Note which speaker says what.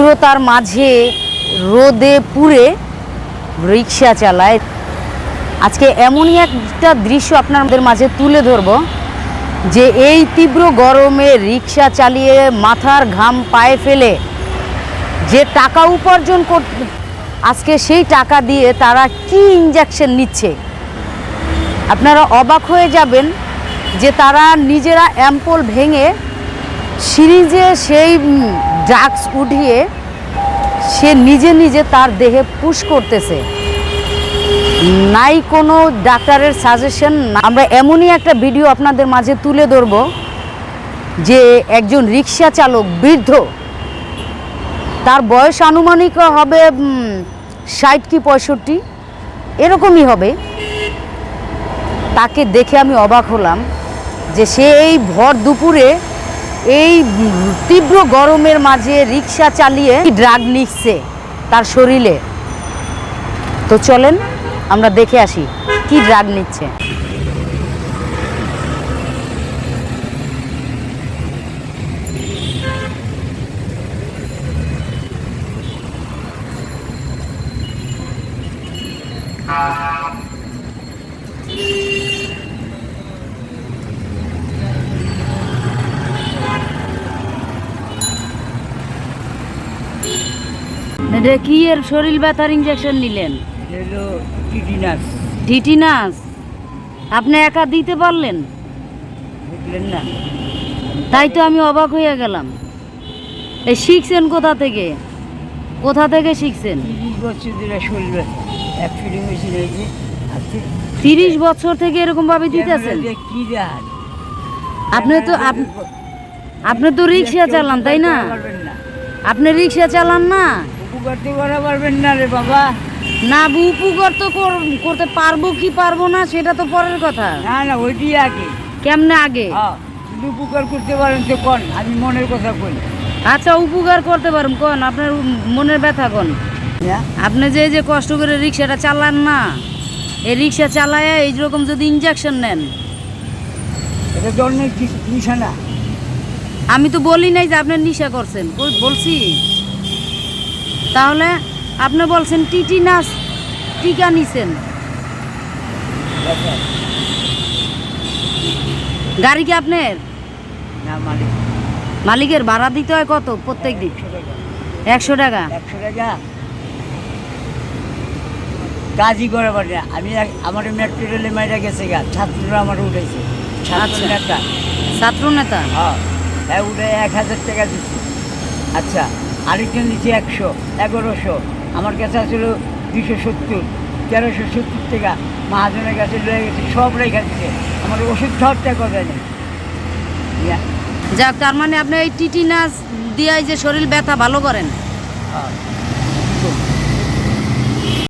Speaker 1: তীব্রতার মাঝে রোদে পুড়ে রিক্সা চালায়। আজকে এমনই একটা দৃশ্য আপনাদের মাঝে তুলে ধরব, যে এই তীব্র গরমে রিক্সা চালিয়ে মাথার ঘাম পায়ে ফেলে যে টাকা উপার্জন কর, আজকে সেই টাকা দিয়ে তারা কি ইঞ্জেকশন নিচ্ছে? আপনারা অবাক হয়ে যাবেন যে তারা নিজেরা অ্যাম্পল ভেঙে সিরিজে সেই ড্রাগস উঠিয়ে সে নিজে নিজে তার দেহে পুশ করতেছে। নাই কোনো ডাক্তারের সাজেশন, আমরা এমনই একটা ভিডিও আপনাদের মাঝে তুলে ধরব যে একজন রিক্সা চালক বৃদ্ধ, তার বয়স আনুমানিক হবে ষাট কি পঁয়ষট্টি, এরকমই হবে। তাকে দেখে আমি অবাক হলাম যে সে এই ভর দুপুরে এই তীব্র গরমের মাঝে রিক্সা চালিয়ে ড্রাগ নিচ্ছে তার শরীরে? তো চলেন, আমরা দেখে আসি, কি ড্রাগ নিচ্ছে? এটা কি এর শরীর ব্যথার ইঞ্জেকশন নিলেন?
Speaker 2: টিটিনাস।
Speaker 1: টিটিনাস? আপনি একা দিতে পারলেন?
Speaker 2: না।
Speaker 1: তাই তো আমি অবাক হয়ে গেলাম। এই শিখছেন কোথা থেকে? কোথা থেকে শিখছেন?
Speaker 2: তিরিশ বছর
Speaker 1: থেকে এরকম ভাবে দিতেছেন? আপনি তো আপ- আপনি তো রিক্সা চালান তাই না। আপনি রিক্সা চালান না?
Speaker 2: উপকার তো করা পারবেন না রে বাবা।
Speaker 1: না উপকার তো কর- করতে পারব কি পারব না সেটা তো পরের কথা।
Speaker 2: না না ওইটি আগে।
Speaker 1: কেমনে আগে?
Speaker 2: হ্যাঁ উপকার করতে পারেন তো কন আমি মনের কথা কই।
Speaker 1: আচ্ছা উপকার করতে পারেন কোন আপনার মনের ব্যথা কন।
Speaker 2: হ্যাঁ?
Speaker 1: আপনি যে যে কষ্ট করে রিক্সাটা চালান না এই রিক্সা চালায় এই রকম যদি ইঞ্জেকশন নেন।
Speaker 2: এটা ধরনের নিশানা?
Speaker 1: আমি তো বলি নাই যে আপনি নিশা করছেন। কই বলছি? তাহলে আপনি বলছেন টিটি নাস টিকা নিছেন। গাড়ি কি আপনার? মালিকের ভাড়া দিতে হয় কত প্রত্যেক দিন?
Speaker 2: একশো টাকা।
Speaker 1: একশো টাকা?
Speaker 2: কাজই করে পারে। আমি আমার মেট্রো রেলে মাইরা গেছে গা ছাত্ররা আমার উঠেছে ছাত্র
Speaker 1: আচ্ছা।
Speaker 2: নেতা।
Speaker 1: ছাত্র নেতা?
Speaker 2: হ্যাঁ। হ্যাঁ উঠে এক হাজার টাকা দিচ্ছে আচ্ছা। আরেকজন দিচ্ছে একশো এগারোশো। আমার কাছে আসলে দুশো সত্তর তেরোশো সত্তর টাকা। মহাজনের কাছে লয়ে গেছে সব রেখা দিচ্ছে আমার ওষুধ খাওয়ারটা কথা নেই।
Speaker 1: যাক তার মানে আপনি এই টিটি নাস দিয়ে যে শরীর ব্যথা ভালো করেন।
Speaker 2: হ্যাঁ।